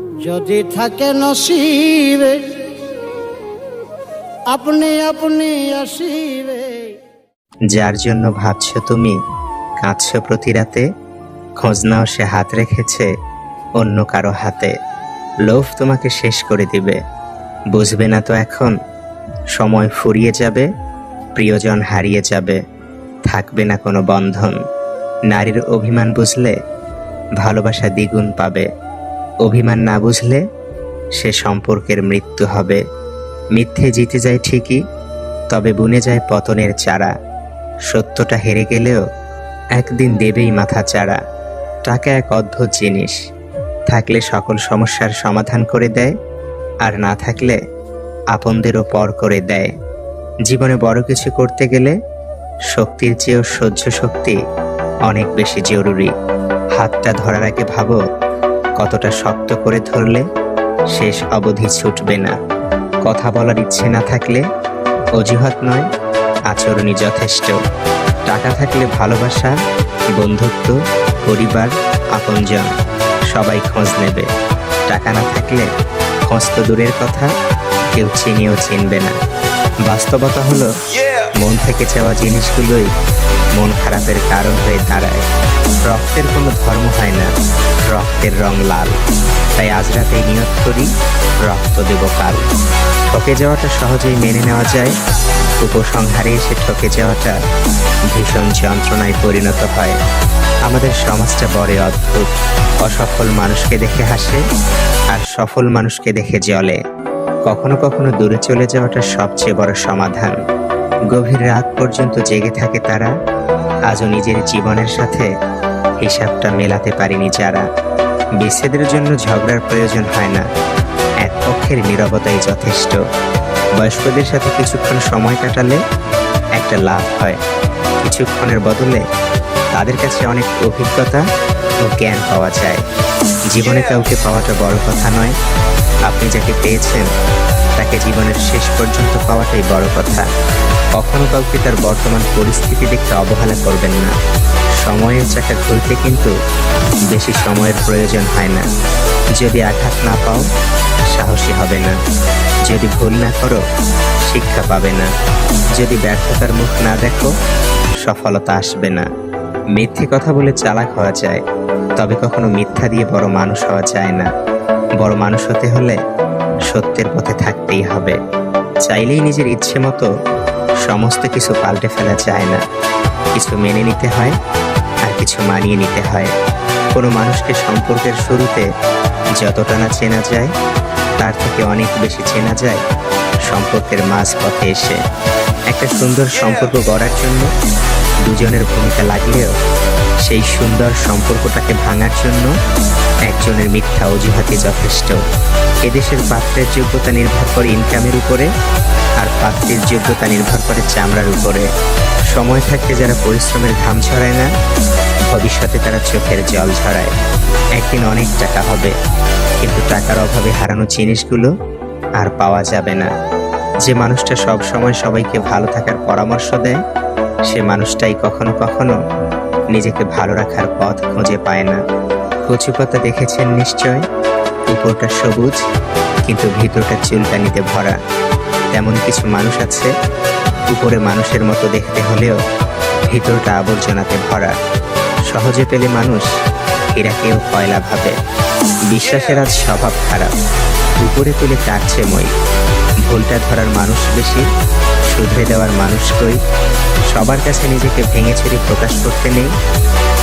যদি থাকে নসিবে, আপনি আপনি আসিবে। যার জন্য ভাবছ তুমি, কাঁদছ প্রতি রাতে, খোঁজ নাও সে হাত রেখেছে অন্য কারও হাতে। লোভ তোমাকে শেষ করে দিবে। বুঝবে না তো এখন, সময় ফুরিয়ে যাবে, প্রিয়জন হারিয়ে যাবে, থাকবে না কোনো বন্ধন। নারীর অভিমান বুঝলে ভালোবাসা দ্বিগুণ পাবে। অভিমান না বুঝলে সে সম্পর্কের মৃত্যু হবে। মিথ্যে জিতে যায় ঠিকই, তবে বুনে যায় পতনের চারা। সত্যটা হেরে গেলেও একদিন দেবেই মাথা চারা। টাকা এক অদ্ভুত জিনিস। থাকলে সকল সমস্যার সমাধান করে দেয়, আর না থাকলে আপনদেরও পর করে দেয়। জীবনে বড় কিছু করতে গেলে শক্তির চেয়েও সহ্য শক্তি অনেক বেশি জরুরি। হাতটা ধরার আগে ভাবো কতটা শক্ত করে ধরলে শেষ অবধি ছুটবে না। কথা বলার ইচ্ছে না থাকলে অজুহাত নয়, আচরণই যথেষ্ট। টাকা থাকলে ভালোবাসা, বন্ধুত্ব, পরিবার, আপনজন, সবাই খোঁজ নেবে। টাকা না থাকলে খোঁজ তো দূরের কথা, কেউ চিনিও চিনবে না। বাস্তবতা হলো, মন থেকে চাওয়া জিনিসগুলোই মন খারাপের কারণ হয়ে দাঁড়ায়। রক্তের কোনো ধর্ম হয় না, রক্তের রং লাল। তাই আজ রাতে নিয়ত করি, রক্ত দেব কাল। ঠকে যাওয়াটা সহজেই মেনে নেওয়া যায়। উপসংহারে এসে ঠকে যাওয়াটা ভীষণ যন্ত্রণায় পরিণত হয়। আমাদের সমাজটা বড় অদ্ভুত। অসফল মানুষকে দেখে হাসে, আর সফল মানুষকে দেখে জ্বলে। কখনো কখনো দূরে চলে যাওয়াটা সবচেয়ে বড় সমাধান। গভীর রাত পর্যন্ত জেগে থাকে তারা। আজও নিজের জীবনের সাথে হিসাবটা মেলাতে পারেনি যারা। বিচ্ছেদের জন্য ঝগড়ার প্রয়োজন হয় না। এক পক্ষের নীরবতাই যথেষ্ট। বয়স্কদের সাথে কিছুক্ষণ সময় কাটালে একটা লাভ হয়। কিছুক্ষণের বদলে তাদের কাছে অনেক অভিজ্ঞতা ও জ্ঞান পাওয়া যায়। জীবনে কাউকে পাওয়াটা বড় কথা নয়। আপনি যাকে পেয়েছেন, তাকে জীবনের শেষ পর্যন্ত পাওয়াটাই বড় কথা। কখনো কাউকে তার বর্তমান পরিস্থিতি দেখতে অবহেলা করবেন না। সময়ের চাকা ঘুরতে কিন্তু বেশি সময়ের প্রয়োজন হয় না। যদি আঘাত না পাও, সাহসী হবে না। যদি ভুল না করো, শিক্ষা পাবে না। যদি ব্যর্থতার মুখ না দেখো, সফলতা আসবে না। মিথ্যে কথা বলে চালাক হওয়া যায়, তবে কখনো মিথ্যা দিয়ে বড় মানুষ হওয়া যায় না। বড় মানুষ হতে হলে সত্যের পথে থাকতেই হবে। চাইলেই নিজের ইচ্ছে মতো সমস্ত কিছু পাল্টে ফেলা যায় না। কিছু মেনে নিতে হয় আর কিছু মানিয়ে নিতে হয়। কোনো মানুষকে সম্পর্কের শুরুতে যতটা না চেনা যায়, তার থেকে অনেক বেশি চেনা যায় সম্পর্কের মাঝ পথে এসে। একটা সুন্দর সম্পর্ক গড়ার জন্য দুজনের ভূমিকা লাগলেও সেই সুন্দর সম্পর্কটাকে ভাঙার জন্য একজনের মিথ্যা অজুহাতে যথেষ্ট। এদেশের পাত্রের যোগ্যতা নির্ভর করে ইনকামের উপরে আর পাত্রের যোগ্যতা নির্ভর করে চামড়ার উপরে। সময় থাকতে যারা পরিশ্রমের ঘাম ছড়ায় না, ভবিষ্যতে তারা চোখের জল ঝরায়। একদিন অনেক টাকা হবে, কিন্তু টাকার অভাবে হারানো জিনিসগুলো আর পাওয়া যাবে না। যে মানুষটা সব সময় সবাইকে ভালো থাকার পরামর্শ দেয় সে মানুষটাই কখনো কখনো নিজেকে ভালো রাখার পথ খুঁজে পায় না। কচু পাতা দেখেছেন নিশ্চয়? উপরটা সবুজ, কিন্তু ভিতরটা চুলকানিতে ভরা। তেমন কিছু মানুষ আছে? উপরে মানুষের মতো দেখতে হলেও ভিতরটা আবর্জনাতে ভরা। সহজে পেলে মানুষ এরাকেও কয়লা ভাবে। বিশ্বাসের আজ স্বভাব খারাপ। উপরে তুলে কাটছে মই। ভুলটা ধরার মানুষ বেশি। শুধরে দেওয়ার মানুষ কই? সবার কাছে নিজেকে ভেঙে ছেড়ে প্রকাশ করতে নেই।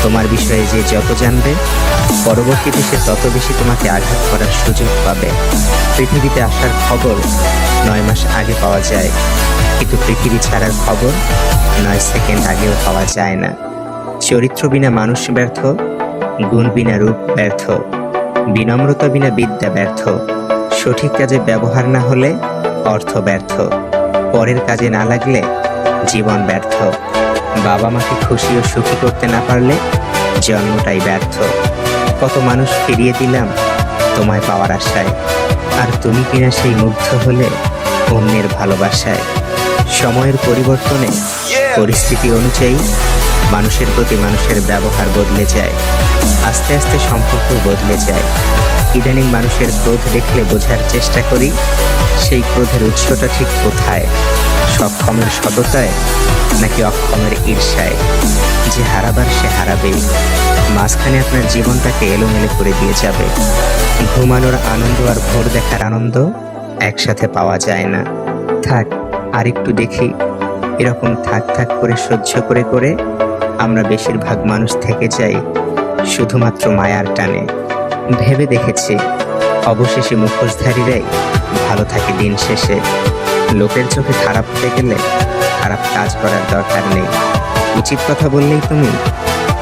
তোমার বিষয়ে যে যত জানবে পরবর্তীতে সে তত বেশি তোমাকে আঘাত করার সুযোগ পাবে। পৃথিবীতে আসার খবর নয় মাস আগে পাওয়া যায়। কিন্তু পৃথিবী ছাড়ার খবর নয় সেকেন্ড আগেও পাওয়া যায় না। চরিত্র বিনা মানুষ ব্যর্থ, গুণ বিনা রূপ ব্যর্থ, বিনম্রতা বিনা বিদ্যা ব্যর্থ। সঠিক কাজে ব্যবহার না হলে অর্থ ব্যর্থ। পরের কাজে না লাগলে জীবন ব্যর্থ। বাবা মাকে খুশি ও সুখী করতে না পারলে জন্মটাই ব্যর্থ। কত মানুষ ফিরিয়ে দিলাম তোমায় পাওয়ার আশায়। আর তুমি কিনা সেই মুগ্ধ হলে অন্যের ভালোবাসায়। সময়ের পরিবর্তনে পরিস্থিতি অনুযায়ী মানুষের প্রতি মানুষের ব্যবহার বদলে যায়। আস্তে আস্তে সম্পর্ক বদলে যায়। ইদানিং মানুষের ক্রোধ দেখলে বোঝার চেষ্টা করি, সেই ক্রোধের উৎসটা ঠিক কোথায়? সক্ষমের সততায় নাকি অক্ষমের ঈর্ষায়? যে হারাবার সে হারাবেই মাঝখানে আপনার জীবনটাকে এলোমেলো করে দিয়ে যাবে। ঘুমানোর আনন্দ আর ভোর দেখার আনন্দ একসাথে পাওয়া যায় না। থাক আর একটু দেখি। এরকম থাক থাক করে সহ্য করে করে আমরা বেশিরভাগ মানুষ থেকে যাই শুধুমাত্র মায়ার টানে। ভেবে দেখেছি অবশেষে মুখোশধারীরাই ভালো থাকে দিন শেষে। লোকের চোখে খারাপ হতে গেলে খারাপ কাজ করার দরকার নেই। উচিত কথা বললেই তুমি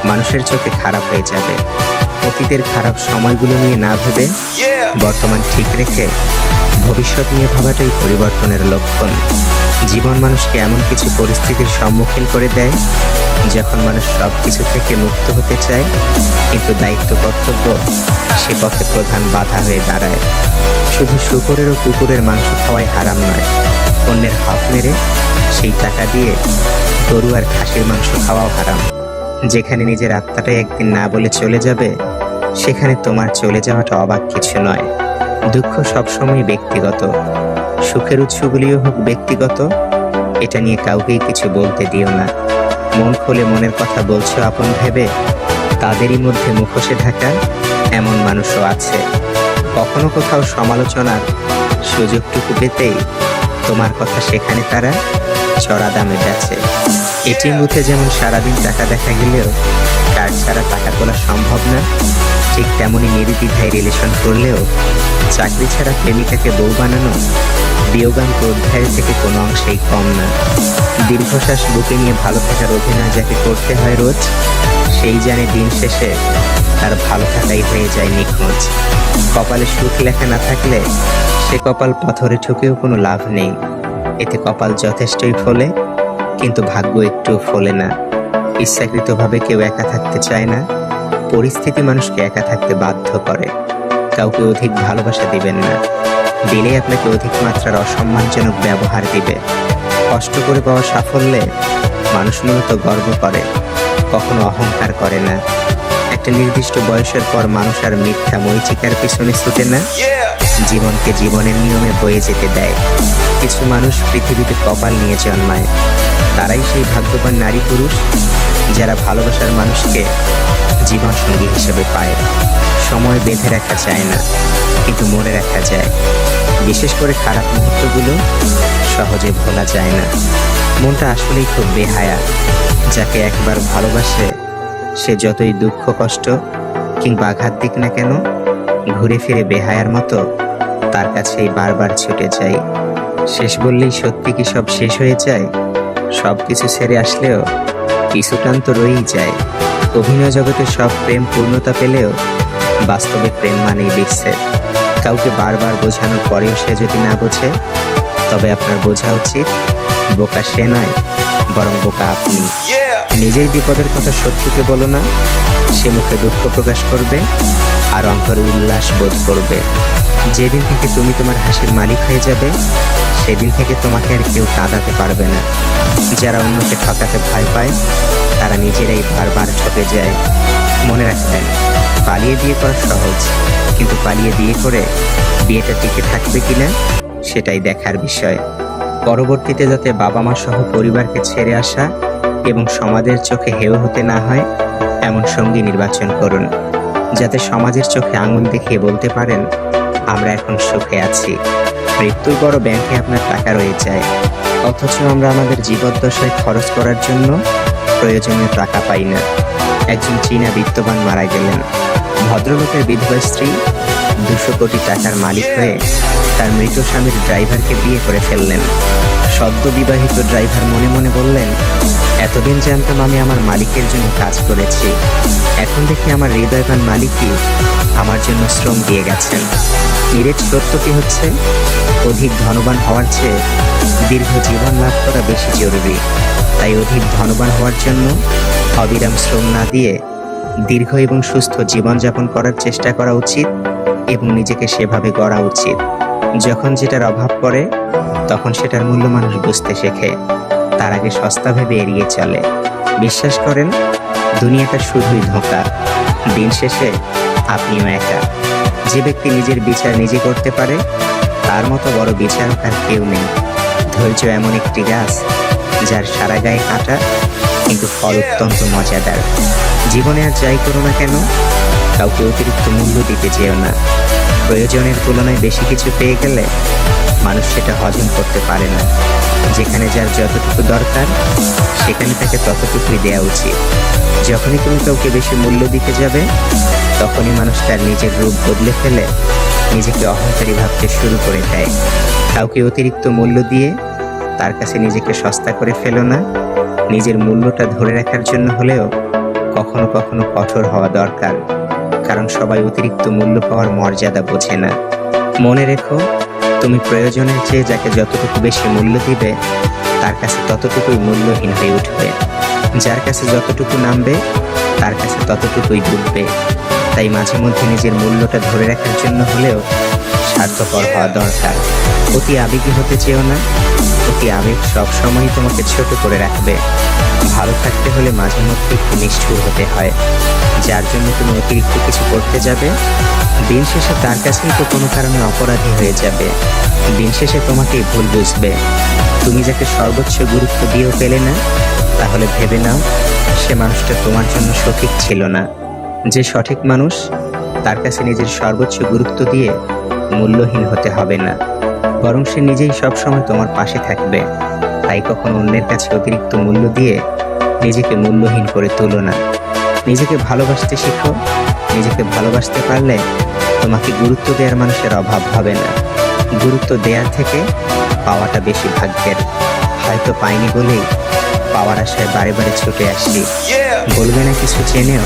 মানুষের চোখে খারাপ হয়ে যাবে। অতীতের খারাপ সময়গুলো নিয়ে না ভেবে বর্তমান ঠিক রেখে ভবিষ্যৎ নিয়ে ভাবাটাই পরিবর্তনের লক্ষণ। জীবন মানুষকে এমন কিছু পরিস্থিতির সম্মুখীন করে দেয়, যখন মানুষ সব কিছু থেকে মুক্ত হতে চায়, কিন্তু দায়িত্ব, কর্তব্য সে পথে প্রধান বাধা হয়ে দাঁড়ায়। শুধু শুকরের ও কুকুরের মাংস খাওয়াই হারাম নয়, অন্যের হক মেরে সেই টাকা দিয়ে গরু আর খাসির মাংস খাওয়াও হারাম। যেখানে নিজের আত্মাটাই একদিন না বলে চলে যাবে, সেখানে তোমার চলে যাওয়াটা অবাক কিছু নয়। দুঃখ সবসময় ব্যক্তিগত। সুখের উৎসগুলিও হোক ব্যক্তিগত, এটা নিয়ে কাউকেই কিছু বলতে দিও না। মন খুলে মনের কথা বলছো আপন ভেবে, তাদেরই মধ্যে মুখোশে ঢাকা এমন মানুষও আছে। কখনো কোথাও সমালোচনার সুযোগটুকু পেতেই তোমার কথা সেখানে তারা চড়া দামে বেচে। এটিএম বুথে যেমন সারাদিন টাকা দেখা গেলেও কার্ড ছাড়া টাকা তোলা সম্ভব না। ঠিক তেমনই নির্দ্বিধায় রিলেশন করলেও চাকরি ছাড়া প্রেমিকাকে বউ বানানো বিয়োগান্ত অধ্যায় থেকে কোনো অংশেই কম না। দীর্ঘশ্বাস বুকে নিয়ে ভালো থাকার অভিনয় যাকে করতে হয় রোজ, সেই জানে দিন শেষে তার ভালো থাকাই হয়ে যায় নিখোঁজ। কপালে সুখ লেখা না থাকলে সে কপাল পাথরে ঠুকেও কোনো লাভ নেই। এতে কপাল যথেষ্টই ফলে, কিন্তু ভাগ্য একটু ফলে না। ইচ্ছাকৃতভাবে কেউ একা থাকতে চায় না। পরিস্থিতি মানুষকে একা থাকতে বাধ্য করে। কাউকে অধিক ভালোবাসা দিবেন না। দিলে আপনাকে অধিক মাত্রার অসম্মানজনক ব্যবহার দিবে। কষ্ট করে পাওয়া সাফল্যে মানুষ মূলত গর্ব করে, কখনো অহংকার করে না। একটা নির্দিষ্ট বয়সের পর মানুষ আর মিথ্যা মরিচিকার পিছনে ছুটে না। জীবনকে জীবনের নিয়মে বয়ে যেতে দেয়। কিছু মানুষ পৃথিবীতে কপাল নিয়ে জন্মায়। তারাই সেই ভাগ্যবান নারী পুরুষ যারা ভালোবাসার মানুষকে জীবন সঙ্গী হিসেবে পায়, সময় বেঁধে রাখা যায় না, কিন্তু মনে রাখা যায়। বিশেষ করে খারাপ মুহূর্তগুলো সহজে ভোলা যায় না। মনটা আসলেই খুব বেহায়া। যাকে একবার ভালোবাসে, সে যতই দুঃখ, কষ্ট কিংবা আঘাত দিক না কেন, ঘুরে ফিরে বেহায়ার মতো তার কাছেই বারবার ছুটে যাই শেষ বললেই সত্যি কি সব শেষ হয়ে যায়? সব কিছু ছেড়ে আসলেও কিছু টান তো রয়েই যায়। অভিনয় জগতে সব প্রেম পূর্ণতা পেলেও বাস্তবে প্রেম মানেই বিচ্ছেদ। কাউকে বারবার বোঝানোর পরেও সে যদি না বোঝে, তবে আপনার বোঝা উচিত, বোকা সে নয়। বরং বোকা আপনি। নিজের বিপদের কথা শত্রুকে বলো না সে মুখে দুঃখ প্রকাশ করবে আর অন্তরে উল্লাস বোধ করবে। যেদিন থেকে তুমি তোমার হাসির মালিক হয়ে যাবে সেদিন থেকে তোমাকে আর কেউ কাঁদাতে পারবে না। যারা অন্যকে ঠকাতে ভয় পায় তারা নিজেরাই বারবার ঠকে যায়। মনে রাখবেন পালিয়ে বিয়ে করা সহজ কিন্তু পালিয়ে বিয়ে করে বিয়েটা টিকে থাকবে কিনা সেটাই দেখার বিষয়। পরবর্তীতে যাতে বাবা মা সহ পরিবারকে ছেড়ে আসা এবং সমাজের চোখে হেয় হতে না হয়, এমন সঙ্গী নির্বাচন করুন। যাতে সমাজের চোখে আঙুল দেখিয়ে বলতে পারেন, আমরা এখন সুখে আছি। মৃত্যুর বড় ব্যাংকে আপনার টাকা রয়ে যায়। অথচ আমরা আমাদের জীবদ্দশায় খরচ করার জন্য প্রয়োজনীয় টাকা পাই না। একজন চীনা বিত্তবান মারা গেলেন। ভদ্রলোকের বিধবা স্ত্রী দুশো কোটি টাকার মালিক হয়ে তার মৃত স্বামীর ড্রাইভারকে বিয়ে করে ফেললেন। সদ্য বিবাহিত ড্রাইভার মনে মনে বললেন, এতদিন জানতাম আমি আমার মালিকের জন্য কাজ করেছি। এখন দেখি আমার হৃদয়বান মালিকই আমার জন্য শ্রম দিয়ে গেছেন। নিরেট সত্যটি হচ্ছে, অধিক ধনবান হওয়ার চেয়ে দীর্ঘ জীবন লাভ করা বেশি জরুরি। তাই অধিক ধনবান হওয়ার জন্য অবিরাম শ্রম না দিয়ে দীর্ঘ এবং সুস্থ জীবনযাপন করার চেষ্টা করা উচিত। এবং নিজেকে সেভাবে গড়া উচিত। যখন যেটার অভাব পড়ে, তখন সেটার মূল্য মানুষ বুঝতে শেখে। তার আগে সস্তা ভেবে এড়িয়ে চলে। বিশ্বাস করেন, দুনিয়াটা শুধুই ধোঁকা। দিন শেষে আপনিও একা। যে ব্যক্তি নিজের বিচার নিজে করতে পারে, তার মতো বড় বিচারক আর কেউ নেই। ধৈর্য এমন একটি গাছ, যার সারা গায়ে কাটা, কিন্তু ফল অত্যন্ত মজাদার। জীবনে আর যাই করো না কেন কাউকে অতিরিক্ত মূল্য দিতে যেও না। প্রয়োজনের তুলনায় বেশি কিছু পেয়ে গেলে মানুষ সেটা হজম করতে পারে না। যেখানে যার যতটুকু দরকার, সেখানে তাকে ততটুকুই দেওয়া উচিত। যখনই তুমি কাউকে বেশি মূল্য দিতে যাবে, তখনই মানুষ তার নিজের রূপ বদলে ফেলে, নিজেকে অহংকারী ভাবতে শুরু করে দেয়। কাউকে অতিরিক্ত মূল্য দিয়ে তার কাছে নিজেকে সস্তা করে ফেলো না। নিজের মূল্যটা ধরে রাখার জন্য হলেও কখনো কখনো কঠোর হওয়া দরকার। কারণ সবাই অতিরিক্ত মূল্য পাওয়ার মর্যাদা বোঝে না। মনে রেখো, তুমি প্রয়োজনের চেয়ে যাকে যতটুকু বেশি মূল্য দিবে, তার কাছে ততটুকুই মূল্যহীন হয়ে উঠবে। যার কাছে যতটুকু নামবে, তার কাছে ততটুকুই ডুববে। তাই মাঝে মধ্যে নিজের মূল্যটা ধরে রাখার জন্য হলেও স্বার্থপর হওয়া দরকার। অতি আবেগী হতে চেও না। অতি আবেগ সবসময় তোমাকে ছোট করে রাখবে। ভালো থাকতে হলে মাঝে মধ্যে একটু নিষ্ঠুর হতে হয়। যার জন্য তুমি অতিরিক্ত কিছু করতে যাবে। দিন শেষে তার কাছেই তো কোনো কারণে অপরাধী হয়ে যাবে। দিন শেষে তোমাকেই ভুল বুঝবে। তুমি যাকে সর্বোচ্চ গুরুত্ব দিয়েও পেলে না, তাহলে ভেবে নাও, সে মানুষটা তোমার জন্য সঠিক ছিল না। যে সঠিক মানুষ তার কাছে নিজের সর্বোচ্চ গুরুত্ব দিয়ে মূল্যহীন হতে হবে না। বরং সে নিজেই সবসময় তোমার পাশে থাকবে। তাই কখনো অন্যের কাছে অতিরিক্ত মূল্য দিয়ে নিজেকে মূল্যহীন করে তোলো না। নিজেকে ভালোবাসতে শেখো। নিজেকে ভালোবাসতে পারলে তোমাকে গুরুত্ব দেওয়ার মানুষের অভাব হবে না। গুরুত্ব দেওয়ার থেকে পাওয়াটা বেশি ভাগ্যের। হয়তো পাইনি বলেই পাওয়ার আশায় বারে বারে ছুটে আসলি বলবে না কিছু চেনেও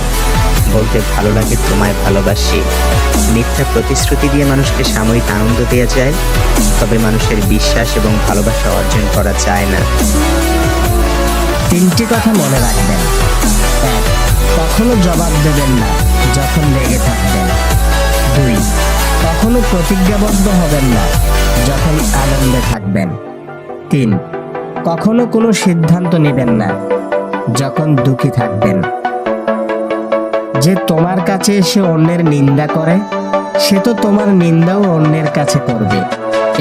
বলতে ভালো লাগে তোমায় ভালোবাসি। মিথ্যা প্রতিশ্রুতি দিয়ে মানুষকে সাময়িক আনন্দ দেওয়া যায়, তবে মানুষের বিশ্বাস এবং ভালোবাসা অর্জন করা যায় না। তিনটি কথা মনে রাখবেন। এক, কখনো জবাব দেবেন না যখন লেগে থাকবেন। দুই, কখনো প্রতিজ্ঞাবদ্ধ হবেন না যখন আনন্দে থাকবেন। তিন, কখনো কোনো সিদ্ধান্ত নেবেন না যখন দুঃখী থাকবেন। যে তোমার কাছে এসে অন্যের নিন্দা করে, সে তো তোমার নিন্দাও অন্যের কাছে করবে।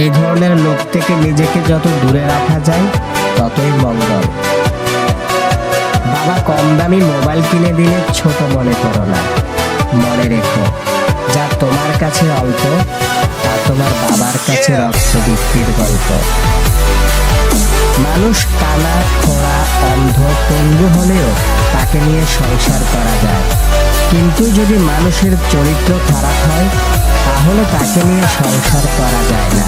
এই ধরনের লোক থেকে নিজেকে যত দূরে রাখা যায়, ততই মঙ্গল। বাবা কম দামি মোবাইল কিনে দিলে ছোট মনে করো না। মনে রেখো, যা তোমার কাছে অল্প, তা তোমার বাবার কাছে রক্ত বৃত্তির গল্প। মানুষ কানা খোড়া, অন্ধ, পঙ্গু হলেও তাকে নিয়ে সংসার করা যায়। কিন্তু যদি মানুষের চরিত্র খারাপ হয়, তাহলে তাকে নিয়ে সংসার করা যায় না।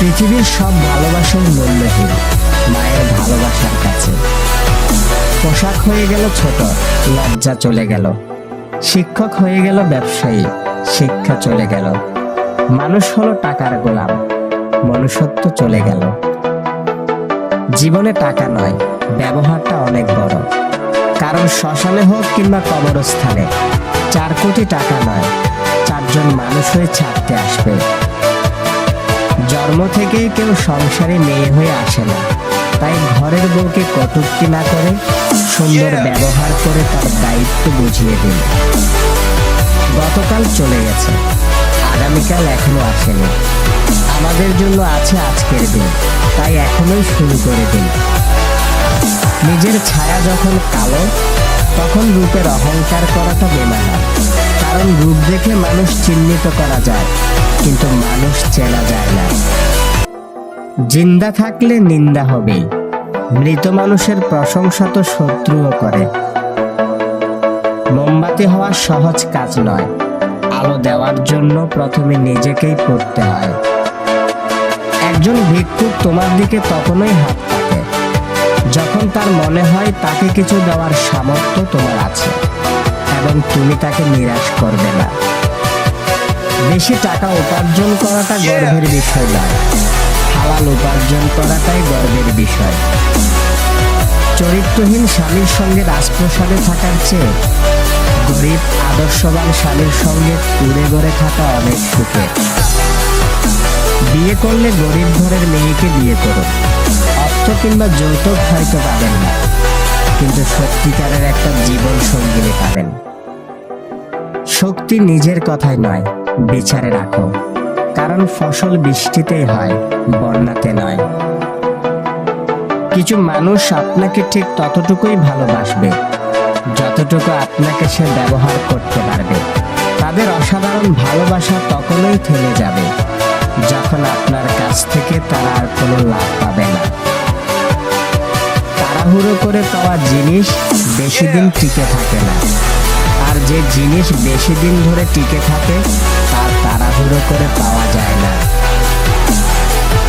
পৃথিবীর সব ভালোবাসাই মূল্যহীন, মায়ের ভালোবাসার কাছে। পোশাক হয়ে গেল ছোট, লজ্জা চলে গেল। শিক্ষক হয়ে গেল ব্যবসায়ী, শিক্ষা চলে গেল। মানুষ হলো টাকার গোলাম, মনুষ্যত্ব চলে গেল। জীবনে টাকা নয়, ব্যবহারটা অনেক বড়। কারণ শ্মশানে হোক কিংবা কবরস্থানে চার কোটি টাকা নয় চারজন মানুষ হয়ে ছাড়তে আসবে। জন্ম থেকেই কেউ সংসারে মেয়ে হয়ে আসে না। তাই ঘরের বউকে কটূক্তি না করে সুন্দর ব্যবহার করে তার দায়িত্ব বুঝিয়ে দিন। গতকাল চলে গেছে আগামীকাল এখনও আসেনি। আমাদের জন্য আছে আজকের দিন তাই এখনোই শুরু করে দিন। নিজের ছায়া যখন কালো, তখন রূপের অহংকার করাটা বেমানা কারণ রূপ দেখে মানুষ চিহ্নিত করা যায়, কিন্তু মানুষ চেনা যায় না। জিন্দা থাকলে নিন্দা হবেই। মৃত মানুষের প্রশংসা তো শত্রুও করে। মোমবাতি হওয়া সহজ কাজ নয়, আলো দেওয়ার জন্য প্রথমে নিজেকেই পড়তে হয়। একজন ভিক্ষুক তোমার দিকে তখনই হাত যখন তার মনে হয় তাকে কিছু দেওয়ার সামর্থ্য তোমার আছে, এবং তুমি তাকে নিরাশ করবে না। বেশি টাকা উপার্জন করাটা গর্বের বিষয় নয়। হালাল উপার্জন করাটাই গর্বের বিষয়। চরিত্রহীন স্বামীর সঙ্গে রাজপ্রসাদে থাকার চেয়ে গরিব, আদর্শবান স্বামীর সঙ্গে উড়ে গড়ে থাকা অনেক সুখে। বিয়ে করলে গরিব ঘরের মেয়েকে বিয়ে করো। অর্থ কিংবা যৌতুক হয়তো পাবেন না, কিন্তু সত্যিকারের একটা জীবন সঙ্গিনী পাবেন। শক্তি নিজের কথায় নয়, বিচারে রাখো। কারণ ফসল বৃষ্টিতেই হয়, বন্যাতে নয়। কিছু মানুষ আপনাকে ঠিক ততটুকুই ভালোবাসবে, যতটুকু আপনাকে সে ব্যবহার করতে পারবে। তাদের অসাধারণ ভালোবাসা তখনই থেমে যাবে। যখন আপনার কাছ থেকে তারা আর কোনো লাভ পাবে না। তাড়াহুড়ো করে পাওয়া জিনিস বেশি দিন টিকে থাকে না। আর যে জিনিস বেশি দিন ধরে টিকে থাকে, তার তাড়াহুড়ো করে পাওয়া যায় না।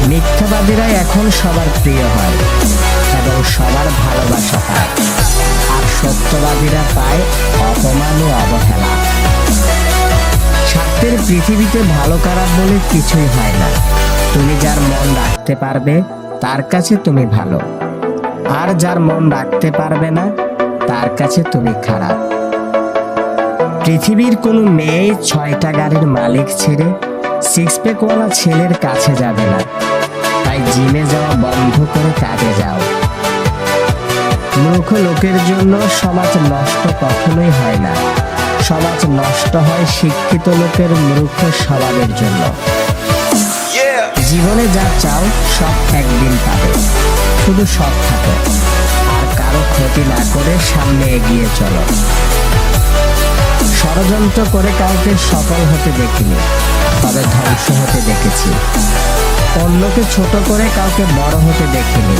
মিথ্যাবাদীরাই এখন সবার প্রিয় হয় এবং সবার ভালোবাসা পায়। আর সত্যবাদীরা পায় অপমান ও অবহেলা। স্বার্থের পৃথিবীতে ভালো খারাপ বলে কিছুই হয় না। তুমি যার মন রাখতে পারবে, তার কাছে তুমি ভালো। আর যার মন রাখতে পারবে না, তার কাছে তুমি খারাপ। পৃথিবীর কোনো মেয়ে ছয়টা গাড়ির মালিক ছেড়ে সিক্স প্যাকওয়ালা ছেলের কাছে যাবে না। তাই জিমে যাওয়া বন্ধ করে কাজে যাও। মূর্খ লোকের জন্য সমাজ নষ্ট কখনোই হয় না। সমাজ নষ্ট হয় শিক্ষিত লোকের মূর্খ স্বভাবের জন্য। জীবনে যা চাও, সব একদিন পাবে। শুধু সৎ থাকো। আর কারও ক্ষতি না করে সামনে এগিয়ে চলো। ষড়যন্ত্র করে কাউকে সফল হতে দেখিনি, তবে ধ্বংস হতে দেখেছি। অন্যকে ছোট করে কাউকে বড় হতে দেখিনি,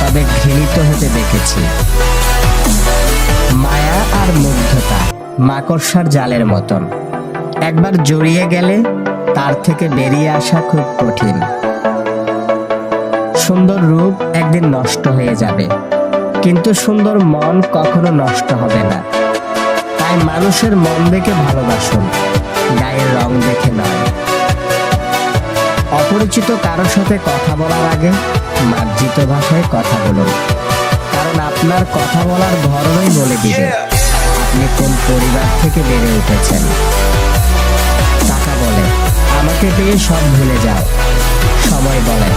তবে ঘৃণিত হতে দেখেছি। মায়া আর মুগ্ধতা মাকড়সার জালের মতন। একবার জড়িয়ে গেলে তার থেকে বেরিয়ে আসা খুব কঠিন। সুন্দর রূপ একদিন নষ্ট হয়ে যাবে, কিন্তু সুন্দর মন কখনো নষ্ট হবে না। তাই মানুষের মন দেখে ভালোবাসুন, গায়ের রং দেখে নয়। অপরিচিত কারোর সাথে কথা বলার আগে মার্জিত ভাষায় কথা বলুন, কারণ আপনার কথা বলার ধরনই বলে দিবে। আপনি পরিবার থেকে বেড়ে উঠেছেন। টাকা বলে, আমাকে পেয়ে সব ভুলে যাও। সময় বলে,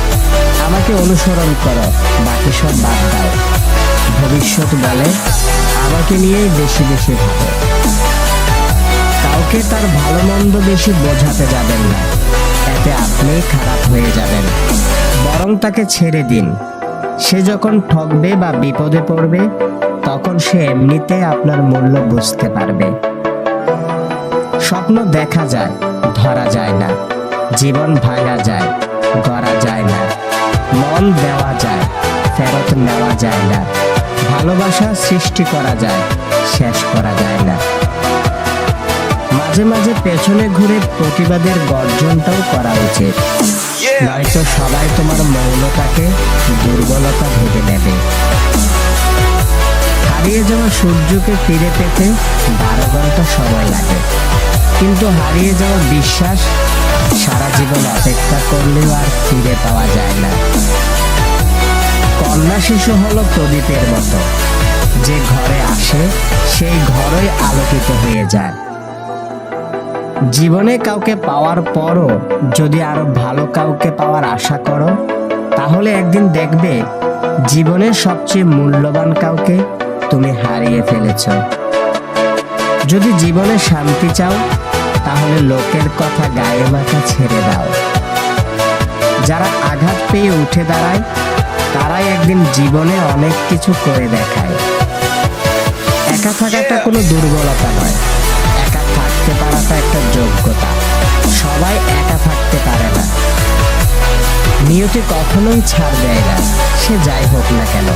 আমাকে অনুসরণ করো, বাকি সব বাদ দাও। ভবিষ্যৎ বলে, আমাকে নিয়েই বেশি বেশি ভাবো। কাউকে তার ভালো মন্দ বেশি বোঝাতে যাবেন না। এতে আপনি খারাপ হয়ে যাবেন। বরং তাকে ছেড়ে দিন। সে যখন ঠকবে বা বিপদে পড়বে তখন সে এমনিতে আপনার মূল্য বুঝতে পারবে। স্বপ্ন দেখা যায় ধরা যায় না। জীবন ভাঙা যায় গড়া যায় না। মন দেওয়া যায় ফেরত নেওয়া যায় না। ভালোবাসা সৃষ্টি করা যায় শেষ করা যায় না। মাঝে মাঝে পেছনে ঘুরে প্রতিবাদের গর্জনটাও করা উচিত। নয়তো সবাই তোমার মৌনতাকে দুর্বলতা ভেবে নেবে। হারিয়ে যাওয়া সূর্যকে ফিরে পেতে বারো ঘণ্টা সময় লাগে। কিন্তু হারিয়ে যাওয়া বিশ্বাস সারা জীবন অপেক্ষা করলেও আর ফিরে পাওয়া যায় না। কন্যা শিশু হলো প্রদীপের মতো। যে ঘরে আসে, সেই ঘরই আলোকিত হয়ে যায়। জীবনে কাউকে পাওয়ার পরও যদি আরও ভালো কাউকে পাওয়ার আশা করো, তাহলে একদিন দেখবে জীবনের সবচেয়ে মূল্যবান কাউকে তুমি হারিয়ে ফেলেছ। যদি জীবনে শান্তি চাও, তাহলে লোকের কথা গায়ে মাথা ছেড়ে দাও। যারা আঘাত পেয়ে উঠে দাঁড়ায়, তারাই একদিন জীবনে অনেক কিছু করে দেখায়। একা থাকাটা কোনো দুর্বলতা নয়। একা থাকতে পারাটা একটা যোগ্যতা। সবাই একা থাকতে পারে না। নিয়তি কখনোই ছাড় দেয় না। সে যাই হোক না কেন,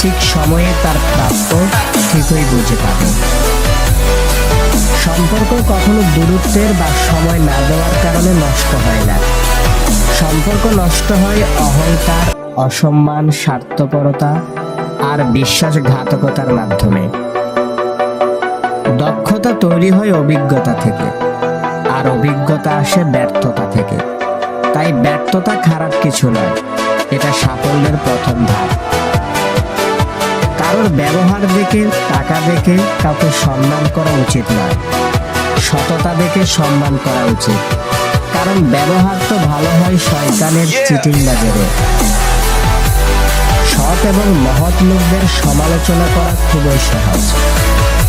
ঠিক সময়ে তার প্রাপ্য ঠিকই বুঝে পাবে। সম্পর্ক কখনো দূরত্বের বা সময় না দেওয়ার কারণে নষ্ট হয় না। সম্পর্ক নষ্ট হয় অহংকার, অসম্মান, স্বার্থপরতা আর বিশ্বাসঘাতকতার মাধ্যমে। দক্ষতা তৈরি হয় অভিজ্ঞতা থেকে, আর অভিজ্ঞতা আসে ব্যর্থতা থেকে। তাই ব্যর্থতা খারাপ কিছু নয়। এটা সাফল্যের প্রথম ধাপ। কারোর ব্যবহার দেখে টাকা দেখে কাউকে সম্মান করা উচিত নয়। সততা দেখে সম্মান করা উচিত। কারণ ব্যবহার তো ভালো হয় শয়তানের চিটিং বাজারে সৎ এবং মহৎ লোকদের সমালোচনা করা খুবই সহজ।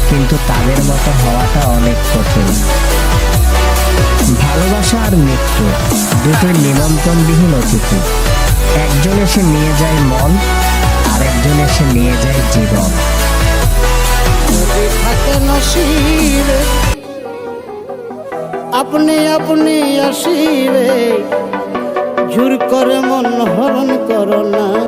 কিন্তু তাদের মতো হওয়াটা অনেক কঠিন। ভালোবাসা আর মৃত্যু দুটোই নিমন্ত্রণবিহীন অতিথি। একজন এসে নিয়ে যায় মন আরেকজন এসে নিয়ে যায় জীবন। আপনি আপনি আসিবে। জোর করে মন হরণ করো না।